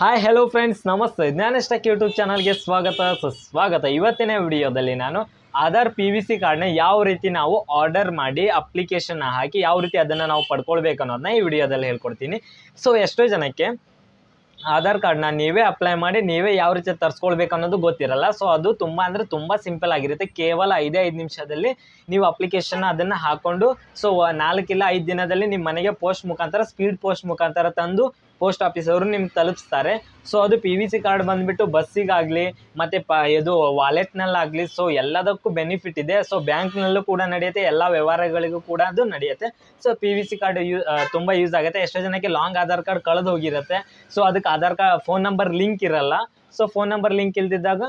Hi hello friends ನಮಸ್ತೆ. ಜ್ಞಾನಷ್ಟಕ್ಕೆ YouTube ಚಾನಲ್ಗೆ ಸ್ವಾಗತ. ಸುಸ್ವಾಗತ ಇವತ್ತಿನ ವಿಡಿಯೋದಲ್ಲಿ ನಾನು ಆಧಾರ್ ಪಿ ವಿ ಸಿ ಕಾರ್ಡ್ನ ಯಾವ ರೀತಿ ನಾವು ಆರ್ಡರ್ ಮಾಡಿ ಅಪ್ಲಿಕೇಶನ್ನ ಹಾಕಿ ಯಾವ ರೀತಿ ಅದನ್ನು ನಾವು ಪಡ್ಕೊಳ್ಬೇಕು ಅನ್ನೋದನ್ನ ಈ ವಿಡಿಯೋದಲ್ಲಿ ಹೇಳ್ಕೊಡ್ತೀನಿ. ಸೊ ಎಷ್ಟೋ ಜನಕ್ಕೆ ಆಧಾರ್ ಕಾರ್ಡ್ನ ನೀವೇ ಅಪ್ಲೈ ಮಾಡಿ, ನೀವೇ ಯಾವ ರೀತಿ ತರಿಸ್ಕೊಳ್ಬೇಕು ಅನ್ನೋದು ಗೊತ್ತಿರಲ್ಲ. ಸೊ ಅದು ತುಂಬ ಅಂದರೆ ತುಂಬ ಸಿಂಪಲ್ ಆಗಿರುತ್ತೆ. ಕೇವಲ ಐದೇ, ಐದು ನಿಮಿಷದಲ್ಲಿ ನೀವು ಅಪ್ಲಿಕೇಶನ್ ಅದನ್ನು ಹಾಕ್ಕೊಂಡು ಸೊ ನಾಲ್ಕಿಲ್ಲ ಐದು ದಿನದಲ್ಲಿ ನಿಮ್ಮ ಮನೆಗೆ ಪೋಸ್ಟ್ ಮುಖಾಂತರ ಸ್ಪೀಡ್ ಪೋಸ್ಟ್ ಮುಖಾಂತರ ತಂದು ಪೋಸ್ಟ್ ಆಫೀಸ್ ಅವರು ನಿಮ್ಗೆ ತಲುಪಿಸ್ತಾರೆ. ಸೊ ಅದು ಪಿ ವಿ ಸಿ ಕಾರ್ಡ್ ಬಂದುಬಿಟ್ಟು ಬಸ್ಸಿಗಾಗಲಿ, ಮತ್ತು ಪ, ಇದು ವಾಲೆಟ್ನಲ್ಲಾಗಲಿ ಸೊ ಎಲ್ಲದಕ್ಕೂ ಬೆನಿಫಿಟ್ ಇದೆ. ಸೊ ಬ್ಯಾಂಕ್ನಲ್ಲೂ ಕೂಡ ನಡೆಯುತ್ತೆ, ಎಲ್ಲ ವ್ಯವಹಾರಗಳಿಗೂ ಕೂಡ ಅದು ನಡೆಯುತ್ತೆ. So P V C card you ತುಂಬ ಯೂಸ್ ಆಗುತ್ತೆ. ಎಷ್ಟೋ ಜನಕ್ಕೆ ಲಾಂಗ್ ಆಧಾರ್ ಕಾರ್ಡ್ ಕಳೆದು ಹೋಗಿರುತ್ತೆ. ಸೊ ಅದಕ್ಕೆ Aadhaar card phone number link ಇರಲ್ಲ. ಸೊ ಫೋನ್ ನಂಬರ್ ಲಿಂಕ್ ಇಲ್ದಿದ್ದಾಗ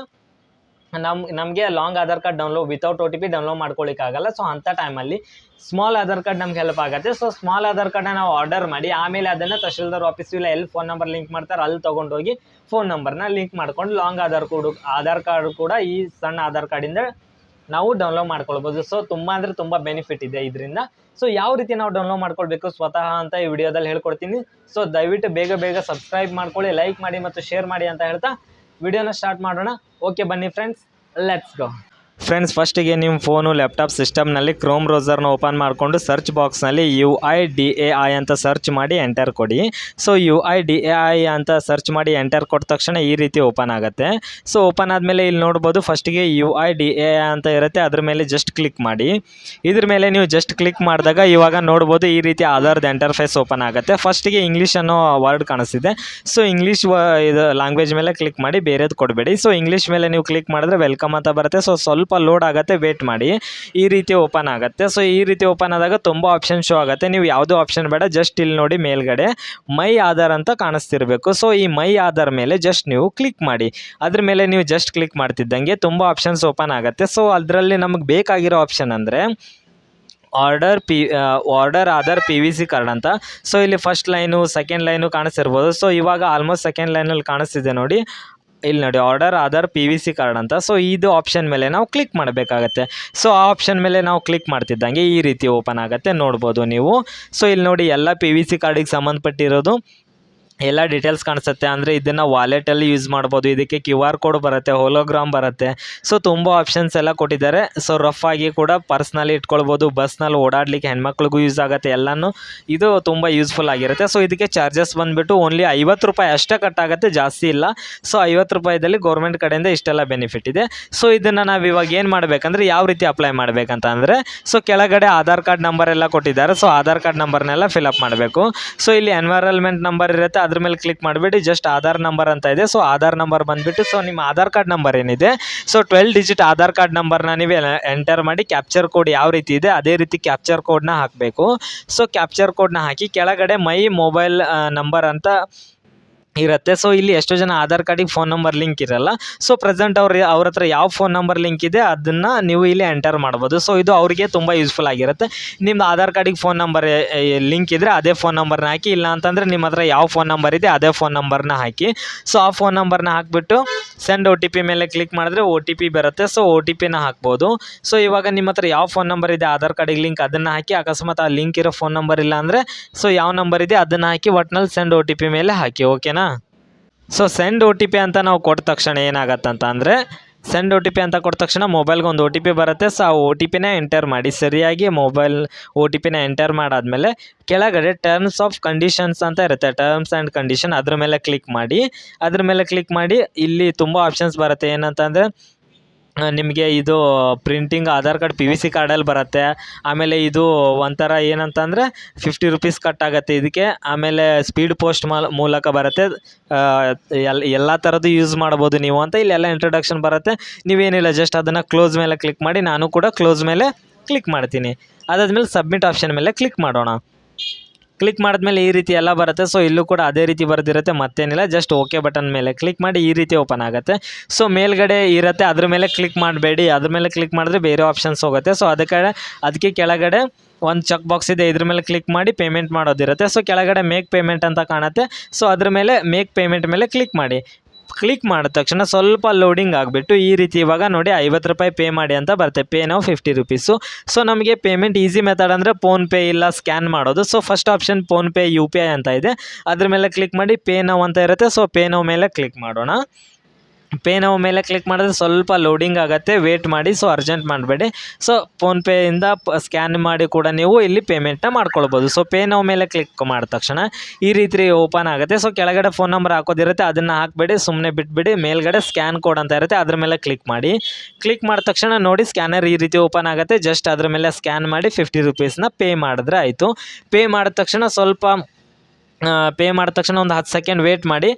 ನಮ್, ನಮಗೆ long Aadhaar card download without O T P download ಮಾಡ್ಕೊಳ್ಳಿಕ್ಕಾಗಲ್ಲ so ಅಂಥ ಟೈಮಲ್ಲಿ ಸ್ಮಾಲ್ ಆಧಾರ್ ಕಾರ್ಡ್ ನಮ್ಗೆ ಹೆಲ್ಪ್ ಆಗುತ್ತೆ. ಸೊ ಸ್ಮಾಲ್ ಆಧಾರ್ ಕಾರ್ಡ್ನ ನಾವು ಆರ್ಡರ್ ಮಾಡಿ, ಆಮೇಲೆ ಅದನ್ನು ತಹಶೀಲ್ದಾರ್ ಆಫೀಸ್ ಇಲ್ಲ, ಎಲ್ಲಿ ಫೋನ್ ನಂಬರ್ ಲಿಂಕ್ ಮಾಡ್ತಾರೆ ಅಲ್ಲಿ ತೊಗೊಂಡೋಗಿ ಫೋನ್ ನಂಬರ್ನ ಲಿಂಕ್ ಮಾಡ್ಕೊಂಡು long Aadhaar code, Aadhaar card ಕೂಡ ಈ ಸಣ್ಣ ಆಧಾರ್ ಕಾರ್ಡಿಂದ ನಾವು ಡೌನ್ಲೋಡ್ ಮಾಡ್ಕೊಳ್ಬೋದು. ಸೊ ತುಂಬ ಅಂದರೆ ತುಂಬ ಬೆನಿಫಿಟ್ ಇದೆ ಇದರಿಂದ. ಸೊ ಯಾವ ರೀತಿ ನಾವು ಡೌನ್ಲೋಡ್ ಮಾಡ್ಕೊಳ್ಬೇಕು ಸ್ವತಃ ಅಂತ ಈ ವಿಡಿಯೋದಲ್ಲಿ ಹೇಳ್ಕೊಡ್ತೀನಿ. ಸೊ ದಯವಿಟ್ಟು ಬೇಗ ಬೇಗ ಸಬ್ಸ್ಕ್ರೈಬ್ ಮಾಡ್ಕೊಳ್ಳಿ ಲೈಕ್ ಮಾಡಿ ಮತ್ತು ಶೇರ್ ಮಾಡಿ ಅಂತ ಹೇಳ್ತಾ ವಿಡಿಯೋನ ಸ್ಟಾರ್ಟ್ ಮಾಡೋಣ. ಓಕೆ ಬನ್ನಿ ಫ್ರೆಂಡ್ಸ್ let's go. ಫ್ರೆಂಡ್ಸ್ ಫಸ್ಟಿಗೆ ನಿಮ್ಮ ಫೋನು ಲ್ಯಾಪ್ಟಾಪ್ ಸಿಸ್ಟಮ್ನಲ್ಲಿ ಕ್ರೋಮ್ ಬ್ರೌಸರ್ನ ಓಪನ್ ಮಾಡಿಕೊಂಡು ಸರ್ಚ್ ಬಾಕ್ಸ್ನಲ್ಲಿ U I D A I ಅಂತ ಸರ್ಚ್ ಮಾಡಿ ಎಂಟರ್ ಕೊಡಿ. So U I D A I ಅಂತ ಸರ್ಚ್ ಮಾಡಿ ಎಂಟರ್ ಕೊಟ್ಟ ತಕ್ಷಣ ಈ ರೀತಿ ಓಪನ್ ಆಗುತ್ತೆ. ಸೊ ಓಪನ್ ಆದಮೇಲೆ ಇಲ್ಲಿ ನೋಡ್ಬೋದು ಫಸ್ಟಿಗೆ U I D A I ಅಂತ ಇರುತ್ತೆ. ಅದ್ರ ಮೇಲೆ ಜಸ್ಟ್ ಕ್ಲಿಕ್ ಮಾಡಿ. ಇದ್ರ ಮೇಲೆ ನೀವು ಜಸ್ಟ್ ಕ್ಲಿಕ್ ಮಾಡಿದಾಗ ಇವಾಗ ನೋಡ್ಬೋದು ಈ ರೀತಿ ಆಧಾರ್ದ ಎಂಟರ್ಫೇಸ್ ಓಪನ್ ಆಗುತ್ತೆ. ಫಸ್ಟಿಗೆ ಇಂಗ್ಲೀಷ್ ಅನ್ನೋ ವರ್ಡ್ ಕಾಣಿಸ್ತಿದೆ. ಸೊ ಇಂಗ್ಲೀಷ್ ಇದು ಲ್ಯಾಂಗ್ವೇಜ್ ಮೇಲೆ ಕ್ಲಿಕ್ ಮಾಡಿ ಬೇರೆದು ಕೊಡಬೇಡಿ. ಸೊ ಇಂಗ್ಲೀಷ್ ಮೇಲೆ ನೀವು ಕ್ಲಿಕ್ ಮಾಡಿದ್ರೆ ವೆಲ್ಕಮ್ ಅಂತ ಬರುತ್ತೆ. ಸೊ ಸ್ವಲ್ಪ ಲೋಡ್ ಆಗುತ್ತೆ ವೇಟ್ ಮಾಡಿ. ಈ ರೀತಿ ಓಪನ್ ಆಗುತ್ತೆ. ಸೊ ಈ ರೀತಿ ಓಪನ್ ಆದಾಗ ತುಂಬ ಆಪ್ಷನ್ ಶೋ ಆಗುತ್ತೆ. ನೀವು ಯಾವುದೋ ಆಪ್ಷನ್ ಬೇಡ ಜಸ್ಟ್ ಇಲ್ಲಿ ನೋಡಿ ಮೇಲ್ಗಡೆ ಮೈ ಆಧಾರ್ ಅಂತ ಕಾಣಿಸ್ತಿರ್ಬೇಕು. ಸೊ ಈ ಮೈ ಆಧಾರ್ ಮೇಲೆ ಜಸ್ಟ್ ನೀವು ಕ್ಲಿಕ್ ಮಾಡಿ. ಅದ್ರ ಮೇಲೆ ನೀವು ಜಸ್ಟ್ ಕ್ಲಿಕ್ ಮಾಡ್ತಿದ್ದಂಗೆ ತುಂಬ ಆಪ್ಷನ್ಸ್ ಓಪನ್ ಆಗುತ್ತೆ. ಸೊ ಅದರಲ್ಲಿ ನಮಗೆ ಬೇಕಾಗಿರೋ ಆಪ್ಷನ್ ಅಂದರೆ order P order Aadhaar P V C card ಅಂತ. ಸೊ ಇಲ್ಲಿ ಫಸ್ಟ್ ಲೈನು ಸೆಕೆಂಡ್ ಲೈನು ಕಾಣಿಸ್ತಿರ್ಬೋದು. ಸೊ ಇವಾಗ ಆಲ್ಮೋಸ್ಟ್ ಸೆಕೆಂಡ್ ಲೈನಲ್ಲಿ ಕಾಣಿಸ್ತಿದೆ ನೋಡಿ. ಇಲ್ಲಿ ನೋಡಿ order Aadhaar P V C card ಅಂತ. ಸೊ ಇದು ಆಪ್ಷನ್ ಮೇಲೆ ನಾವು ಕ್ಲಿಕ್ ಮಾಡಬೇಕಾಗತ್ತೆ. ಸೊ ಆ ಆಪ್ಷನ್ ಮೇಲೆ ನಾವು ಕ್ಲಿಕ್ ಮಾಡ್ತಿದ್ದಂಗೆ ಈ ರೀತಿ ಓಪನ್ ಆಗುತ್ತೆ. ನೋಡ್ಬೋದು ನೀವು. ಸೊ ಇಲ್ಲಿ ನೋಡಿ, ಎಲ್ಲ ಪಿ ವಿ ಸಿ ಕಾರ್ಡಿಗೆ ಸಂಬಂಧಪಟ್ಟಿರೋದು. ಎಲ್ಲ ಡೀಟೇಲ್ಸ್ ಕಾಣಿಸುತ್ತೆ. ಅಂದರೆ ಇದನ್ನು ವಾಲೆಟಲ್ಲಿ ಯೂಸ್ ಮಾಡ್ಬೋದು. ಇದಕ್ಕೆ ಕ್ಯೂ ಆರ್ ಕೋಡ್ ಬರುತ್ತೆ ಹೋಲೋಗ್ರಾಮ್ ಬರುತ್ತೆ. ಸೊ ತುಂಬ ಆಪ್ಷನ್ಸ್ ಎಲ್ಲ ಕೊಟ್ಟಿದ್ದಾರೆ. ಸೊ ರಫ್ ಆಗಿ ಕೂಡ ಪರ್ಸ್ನಲ್ಲಿ ಇಟ್ಕೊಳ್ಬೋದು. ಬಸ್ನಲ್ಲಿ ಓಡಾಡಲಿಕ್ಕೆ ಹೆಣ್ಮಕ್ಳಿಗೂ ಯೂಸ್ ಆಗುತ್ತೆ. ಎಲ್ಲನೂ ಇದು ತುಂಬ ಯೂಸ್ಫುಲ್ ಆಗಿರುತ್ತೆ. ಸೊ ಇದಕ್ಕೆ ಚಾರ್ಜಸ್ ಬಂದುಬಿಟ್ಟು ಓನ್ಲಿ ಐವತ್ತು ರೂಪಾಯಿ ಅಷ್ಟೇ ಕಟ್ಟಾಗುತ್ತೆ. ಜಾಸ್ತಿ ಇಲ್ಲ. ಸೊ ಐವತ್ತು ರೂಪಾಯಿದಲ್ಲಿ ಗೌರ್ಮೆಂಟ್ ಕಡೆಯಿಂದ ಇಷ್ಟೆಲ್ಲ ಬೆನಿಫಿಟ್ ಇದೆ. ಸೊ ಇದನ್ನು ನಾವು ಇವಾಗ ಏನು ಮಾಡಬೇಕಂದ್ರೆ ಯಾವ ರೀತಿ ಅಪ್ಲೈ ಮಾಡಬೇಕಂತ ಅಂದರೆ ಸೊ ಕೆಳಗಡೆ ಆಧಾರ್ ಕಾರ್ಡ್ ನಂಬರ್ ಎಲ್ಲ ಕೊಟ್ಟಿದ್ದಾರೆ. ಸೊ ಆಧಾರ್ ಕಾರ್ಡ್ ನಂಬರ್ನೆಲ್ಲ ಫಿಲಪ್ ಮಾಡಬೇಕು. ಸೊ ಇಲ್ಲಿ ಎನ್ವೈರಲ್ಮೆಂಟ್ ನಂಬರ್ ಇರುತ್ತೆ. ಅದ್ರ ಮೇಲೆ ಕ್ಲಿಕ್ ಮಾಡಿಬಿಟ್ಟು ಜಸ್ಟ್ ಆಧಾರ್ ನಂಬರ್ ಅಂತ ಇದೆ. ಸೊ ಆಧಾರ್ ನಂಬರ್ ಬಂದುಬಿಟ್ಟು ಸೊ ನಿಮ್ಮ ಆಧಾರ್ ಕಾರ್ಡ್ ನಂಬರ್ ಏನಿದೆ? So twelve digit Aadhaar card ನಂಬರ್ನ ನೀವು ಎಂಟರ್ ಮಾಡಿ ಕ್ಯಾಪ್ಚರ್ ಕೋಡ್ ಯಾವ ರೀತಿ ಇದೆ, ಅದೇ ರೀತಿ ಕ್ಯಾಪ್ಚರ್ ಕೋಡ್ನ ಹಾಕಬೇಕು. ಸೊ ಕ್ಯಾಪ್ಚರ್ ಕೋಡ್ನ ಹಾಕಿ ಕೆಳಗಡೆ ಮೈ ಮೊಬೈಲ್ ನಂಬರ್ ಅಂತ ಇರುತ್ತೆ. ಸೊ ಇಲ್ಲಿ ಎಷ್ಟೋ ಜನ ಆಧಾರ್ ಕಾರ್ಡಿಗೆ ಫೋನ್ ನಂಬರ್ ಲಿಂಕ್ ಇರಲ್ಲ. ಸೊ ಪ್ರೆಸೆಂಟ್ ಅವ್ರ ಅವ್ರ ಹತ್ರ ಯಾವ ಫೋನ್ ನಂಬರ್ ಲಿಂಕ್ ಇದೆ, ಅದನ್ನು ನೀವು ಇಲ್ಲಿ ಎಂಟರ್ ಮಾಡ್ಬೋದು. ಸೊ ಇದು ಅವರಿಗೆ ತುಂಬ ಯೂಸ್ಫುಲ್ ಆಗಿರುತ್ತೆ. ನಿಮ್ದು ಆಧಾರ್ ಕಾರ್ಡಿಗೆ ಫೋನ್ ನಂಬರ್ ಲಿಂಕ್ ಇದ್ದರೆ ಅದೇ ಫೋನ್ ನಂಬರ್ನ ಹಾಕಿ ಇಲ್ಲ ಅಂತಂದರೆ ನಿಮ್ಮ ಹತ್ರ ಯಾವ ಫೋನ್ ನಂಬರ್ ಇದೆ, ಅದೇ ಫೋನ್ ನಂಬರ್ನ ಹಾಕಿ. ಸೊ ಆ ಫೋನ್ ನಂಬರ್ನ ಹಾಕಿಬಿಟ್ಟು ಸೆಂಡ್ ಒ ಟಿ ಪಿ ಮೇಲೆ ಕ್ಲಿಕ್ ಮಾಡಿದ್ರೆ ಒ ಟಿ ಪಿ ಬರುತ್ತೆ. ಸೊ ಒ ಟಿ ಪಿನ ಹಾಕ್ಬೋದು. ಸೊ ಇವಾಗ ನಿಮ್ಮ ಹತ್ರ ಯಾವ ಫೋನ್ ನಂಬರ್ ಇದೆ? ಆಧಾರ್ ಕಾರ್ಡಿಗೆ ಲಿಂಕ್ ಅದನ್ನು ಹಾಕಿ, ಅಕಸ್ಮಾತ್ ಆ ಲಿಂಕ್ ಇರೋ ಫೋನ್ ನಂಬರ್ ಇಲ್ಲ ಅಂದರೆ ಸೊ ಯಾವ ನಂಬರ್ ಇದೆ ಅದನ್ನು ಹಾಕಿ ಒಟ್ನಲ್ಲಿ ಸೆಂಡ್ ಒ ಟಿ ಪಿ ಮೇಲೆ ಹಾಕಿ ಓಕೆನಾ so send O T P ಅಂತ ನಾವು ಕೊಟ್ಟ ತಕ್ಷಣ ಏನಾಗತ್ತಂತ ಅಂದರೆ ಸೆಂಡ್ ಒ ಟಿ ಪಿ ಅಂತ ಕೊಟ್ಟ ತಕ್ಷಣ ಮೊಬೈಲ್ಗೆ ಒಂದು ಒ ಟಿ ಪಿ ಬರುತ್ತೆ. ಸೊ ಆ ಒ ಟಿ ಪಿನ ಎಂಟರ್ ಮಾಡಿ. ಸರಿಯಾಗಿ ಮೊಬೈಲ್ ಒ ಟಿ ಪಿನ ಎಂಟರ್ ಮಾಡಾದಮೇಲೆ ಕೆಳಗಡೆ ಟರ್ಮ್ಸ್ ಆಫ್ ಕಂಡೀಷನ್ಸ್ ಅಂತ ಇರುತ್ತೆ. ಟರ್ಮ್ಸ್ ಆ್ಯಂಡ್ ಕಂಡೀಷನ್ ಅದ್ರ ಮೇಲೆ ಕ್ಲಿಕ್ ಮಾಡಿ. ಅದ್ರ ಮೇಲೆ ಕ್ಲಿಕ್ ಮಾಡಿ, ಇಲ್ಲಿ ತುಂಬ ಆಪ್ಷನ್ಸ್ ಬರುತ್ತೆ. ಏನಂತಂದರೆ ನಿಮಗೆ ಇದು printing Aadhaar card P V C ಕಾರ್ಡಲ್ಲಿ ಬರುತ್ತೆ. ಆಮೇಲೆ ಇದು ಒಂಥರ ಏನಂತಂದರೆ ಫಿಫ್ಟಿ ರುಪೀಸ್ ಕಟ್ ಆಗುತ್ತೆ ಇದಕ್ಕೆ. ಆಮೇಲೆ ಸ್ಪೀಡ್ ಪೋಸ್ಟ್ ಮೂಲಕ ಬರುತ್ತೆ. ಎಲ್ಲ ಎಲ್ಲ ಥರದ್ದು ಯೂಸ್ ಮಾಡ್ಬೋದು ನೀವು ಅಂತ ಇಲ್ಲೆಲ್ಲ ಇಂಟ್ರೊಡಕ್ಷನ್ ಬರುತ್ತೆ. ನೀವೇನಿಲ್ಲ ಜಸ್ಟ್ ಅದನ್ನು ಕ್ಲೋಸ್ ಮೇಲೆ ಕ್ಲಿಕ್ ಮಾಡಿ, ನಾನು ಕೂಡ ಕ್ಲೋಸ್ ಮೇಲೆ ಕ್ಲಿಕ್ ಮಾಡ್ತೀನಿ. ಅದಾದಮೇಲೆ ಸಬ್ಮಿಟ್ ಆಪ್ಷನ್ ಮೇಲೆ ಕ್ಲಿಕ್ ಮಾಡೋಣ. ಕ್ಲಿಕ್ ಮಾಡಿದ್ಮೇಲೆ ಈ ರೀತಿ ಎಲ್ಲ ಬರುತ್ತೆ. ಸೊ ಇಲ್ಲೂ ಕೂಡ ಅದೇ ರೀತಿ ಬರೆದಿರುತ್ತೆ. ಮತ್ತೇನಿಲ್ಲ. ಜಸ್ಟ್ ಓಕೆ ಬಟನ್ ಮೇಲೆ ಕ್ಲಿಕ್ ಮಾಡಿ ಈ ರೀತಿ ಓಪನ್ ಆಗುತ್ತೆ. ಸೊ ಮೇಲ್ಗಡೆ ಇರುತ್ತೆ. ಅದ್ರ ಮೇಲೆ ಕ್ಲಿಕ್ ಮಾಡಬೇಡಿ. ಅದ್ರ ಮೇಲೆ ಕ್ಲಿಕ್ ಮಾಡಿದ್ರೆ ಬೇರೆ ಆಪ್ಷನ್ಸ್ ಹೋಗುತ್ತೆ. ಸೊ ಅದಕ್ಕೆ ಅದಕ್ಕೆ ಕೆಳಗಡೆ ಒಂದು ಚೆಕ್ ಬಾಕ್ಸ್ ಇದೆ. ಇದ್ರ ಮೇಲೆ ಕ್ಲಿಕ್ ಮಾಡಿ ಪೇಮೆಂಟ್ ಮಾಡೋದಿರುತ್ತೆ. ಸೊ ಕೆಳಗಡೆ ಮೇಕ್ ಪೇಮೆಂಟ್ ಅಂತ ಕಾಣುತ್ತೆ. ಸೊ ಅದ್ರ ಮೇಲೆ ಮೇಕ್ ಪೇಮೆಂಟ್ ಮೇಲೆ ಕ್ಲಿಕ್ ಮಾಡಿ. ಕ್ಲಿಕ್ ಮಾಡಿದ ತಕ್ಷಣ ಸ್ವಲ್ಪ ಲೋಡಿಂಗ್ ಆಗಿಬಿಟ್ಟು ಈ ರೀತಿ ಇವಾಗ ನೋಡಿ ಐವತ್ತು ರೂಪಾಯಿ ಪೇ ಮಾಡಿ ಅಂತ ಬರುತ್ತೆ. ಪೇ ನಾವು ಫಿಫ್ಟಿ ರುಪೀಸು ಸೊ ನಮಗೆ ಪೇಮೆಂಟ್ ಈಸಿ ಮೆಥಡ್ ಅಂದರೆ ಫೋನ್ಪೇ ಇಲ್ಲ ಸ್ಕ್ಯಾನ್ ಮಾಡೋದು. So first option PhonePe U P I ಅಂತ ಇದೆ. ಅದ್ರ ಮೇಲೆ ಕ್ಲಿಕ್ ಮಾಡಿ ಪೇ ನಾವು ಅಂತ ಇರುತ್ತೆ. ಸೊ ಪೇ ನಾವು ಮೇಲೆ ಕ್ಲಿಕ್ ಮಾಡೋಣ. ಪೇ ನಾವು ಮೇಲೆ ಕ್ಲಿಕ್ ಮಾಡಿದ್ರೆ ಸ್ವಲ್ಪ ಲೋಡಿಂಗ್ ಆಗುತ್ತೆ. ವೇಟ್ ಮಾಡಿ ಸೊ ಅರ್ಜೆಂಟ್ ಮಾಡಬೇಡಿ. ಸೊ ಫೋನ್ಪೇಯಿಂದ ಸ್ಕ್ಯಾನ್ ಮಾಡಿ ಕೂಡ ನೀವು ಇಲ್ಲಿ ಪೇಮೆಂಟ್ನ ಮಾಡ್ಕೊಳ್ಬೋದು. ಸೊ ಪೇ ನಾವು ಮೇಲೆ ಕ್ಲಿಕ್ ಮಾಡಿದ ತಕ್ಷಣ ಈ ರೀತಿ ಓಪನ್ ಆಗುತ್ತೆ. ಸೊ ಕೆಳಗಡೆ ಫೋನ್ ನಂಬರ್ ಹಾಕೋದಿರುತ್ತೆ, ಅದನ್ನು ಹಾಕಬೇಡಿ ಸುಮ್ಮನೆ ಬಿಟ್ಬಿಡಿ. ಮೇಲ್ಗಡೆ ಸ್ಕ್ಯಾನ್ ಕೋಡ್ ಅಂತ ಇರುತ್ತೆ, ಅದ್ರ ಮೇಲೆ ಕ್ಲಿಕ್ ಮಾಡಿ. ಕ್ಲಿಕ್ ಮಾಡಿದ ತಕ್ಷಣ ನೋಡಿ ಸ್ಕ್ಯಾನರ್ ಈ ರೀತಿ ಓಪನ್ ಆಗುತ್ತೆ. ಜಸ್ಟ್ ಅದ್ರ ಮೇಲೆ ಸ್ಕ್ಯಾನ್ ಮಾಡಿ ಫಿಫ್ಟಿ ರುಪೀಸ್ನ ಪೇ ಮಾಡಿದ್ರೆ ಆಯಿತು. ಪೇ ಮಾಡಿದ ತಕ್ಷಣ ಸ್ವಲ್ಪ ಪೇ ಮಾಡಿದ ತಕ್ಷಣ ಒಂದು ಹತ್ತು ಸೆಕೆಂಡ್ ವೇಟ್ ಮಾಡಿ.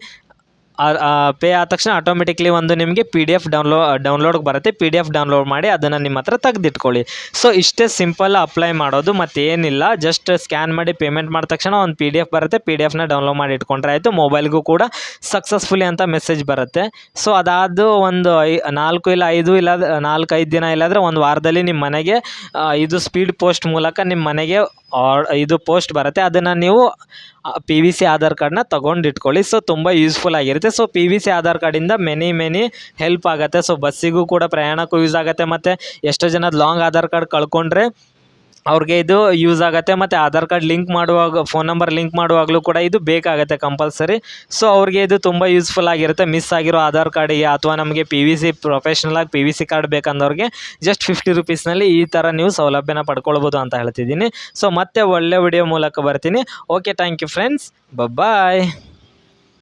ಪೇ ಆದ ತಕ್ಷಣ ಆಟೋಮೆಟಿಕ್ಲಿ ಒಂದು ನಿಮಗೆ ಪಿ ಡಿ ಎಫ್ ಡೌನ್ಲೋ ಡೌನ್ಲೋಡ್ಗೆ ಬರುತ್ತೆ. ಪಿ ಡಿ ಎಫ್ ಡೌನ್ಲೋಡ್ ಮಾಡಿ ಅದನ್ನು ನಿಮ್ಮ ಹತ್ರ ತೆಗೆದಿಟ್ಕೊಳ್ಳಿ. ಸೊ ಇಷ್ಟೇ ಸಿಂಪಲ್ ಅಪ್ಲೈ ಮಾಡೋದು, ಮತ್ತು ಏನಿಲ್ಲ. ಜಸ್ಟ್ ಸ್ಕ್ಯಾನ್ ಮಾಡಿ ಪೇಮೆಂಟ್ ಮಾಡಿದ ತಕ್ಷಣ ಒಂದು ಪಿ ಡಿ ಎಫ್ ಬರುತ್ತೆ. ಪಿ ಡಿ ಎಫ್ನ ಡೌನ್ಲೋಡ್ ಮಾಡಿ ಇಟ್ಕೊಂಡ್ರೆ ಆಯಿತು. ಮೊಬೈಲ್ಗೂ ಕೂಡ ಸಕ್ಸಸ್ಫುಲಿ ಅಂತ ಮೆಸೇಜ್ ಬರುತ್ತೆ. ಸೊ ಅದಾದ ಒಂದು ಐ, ನಾಲ್ಕು ಇಲ್ಲ ಐದು ಇಲ್ಲ ನಾಲ್ಕು ಐದು ದಿನ ಇಲ್ಲಾದರೆ ಒಂದು ವಾರದಲ್ಲಿ ನಿಮ್ಮ ಮನೆಗೆ ಇದು ಸ್ಪೀಡ್ ಪೋಸ್ಟ್ ಮೂಲಕ ನಿಮ್ಮ ಮನೆಗೆ ಇದು ಪೋಸ್ಟ್ ಬರುತ್ತೆ. ಅದನ್ನು ನೀವು ಪಿ ವಿ ಸಿ ಆಧಾರ್ ಕಾರ್ಡ್ನ ತೊಗೊಂಡು ಇಟ್ಕೊಳ್ಳಿ ಸೊ ತುಂಬ ಯೂಸ್ಫುಲ್ ಆಗಿರುತ್ತೆ. So P V C Aadhaar ಕಾರ್ಡಿಂದ ಮೆನಿ ಮೆನಿ ಹೆಲ್ಪ್ ಆಗುತ್ತೆ. ಸೊ ಬಸ್ಸಿಗೂ ಕೂಡ ಪ್ರಯಾಣಕ್ಕೂ ಯೂಸ್ ಆಗುತ್ತೆ. ಮತ್ತು ಎಷ್ಟೋ ಜನ ಲಾಂಗ್ ಆಧಾರ್ ಕಾರ್ಡ್ ಕಳ್ಕೊಂಡ್ರೆ ಅವ್ರಿಗೆ ಇದು ಯೂಸ್ ಆಗುತ್ತೆ ಮತ್ತು ಆಧಾರ್ ಕಾರ್ಡ್ ಲಿಂಕ್ ಮಾಡುವಾಗ ಫೋನ್ ನಂಬರ್ ಲಿಂಕ್ ಮಾಡುವಾಗಲೂ ಕೂಡ ಇದು ಬೇಕಾಗುತ್ತೆ ಕಂಪಲ್ಸರಿ ಸೊ ಅವ್ರಿಗೆ ಇದು ತುಂಬ ಯೂಸ್ಫುಲ್ ಆಗಿರುತ್ತೆ. ಮಿಸ್ ಆಗಿರೋ ಆಧಾರ್ ಕಾರ್ಡಿಗೆ ಅಥವಾ ನಮಗೆ ಪಿ ವಿ ಸಿ ಪ್ರೊಫೆಷ್ನಲಾಗಿ ಪಿ ವಿ ಸಿ ಕಾರ್ಡ್ ಬೇಕಂದವ್ರಿಗೆ ಜಸ್ಟ್ ಫಿಫ್ಟಿ ರುಪೀಸ್ನಲ್ಲಿ ಈ ಥರ ನೀವು ಸೌಲಭ್ಯನ ಪಡ್ಕೊಳ್ಬೋದು ಅಂತ ಹೇಳ್ತಿದ್ದೀನಿ. ಸೊ ಮತ್ತೆ ಒಳ್ಳೆ ವಿಡಿಯೋ ಮೂಲಕ ಬರ್ತೀನಿ. Okay thank you friends bye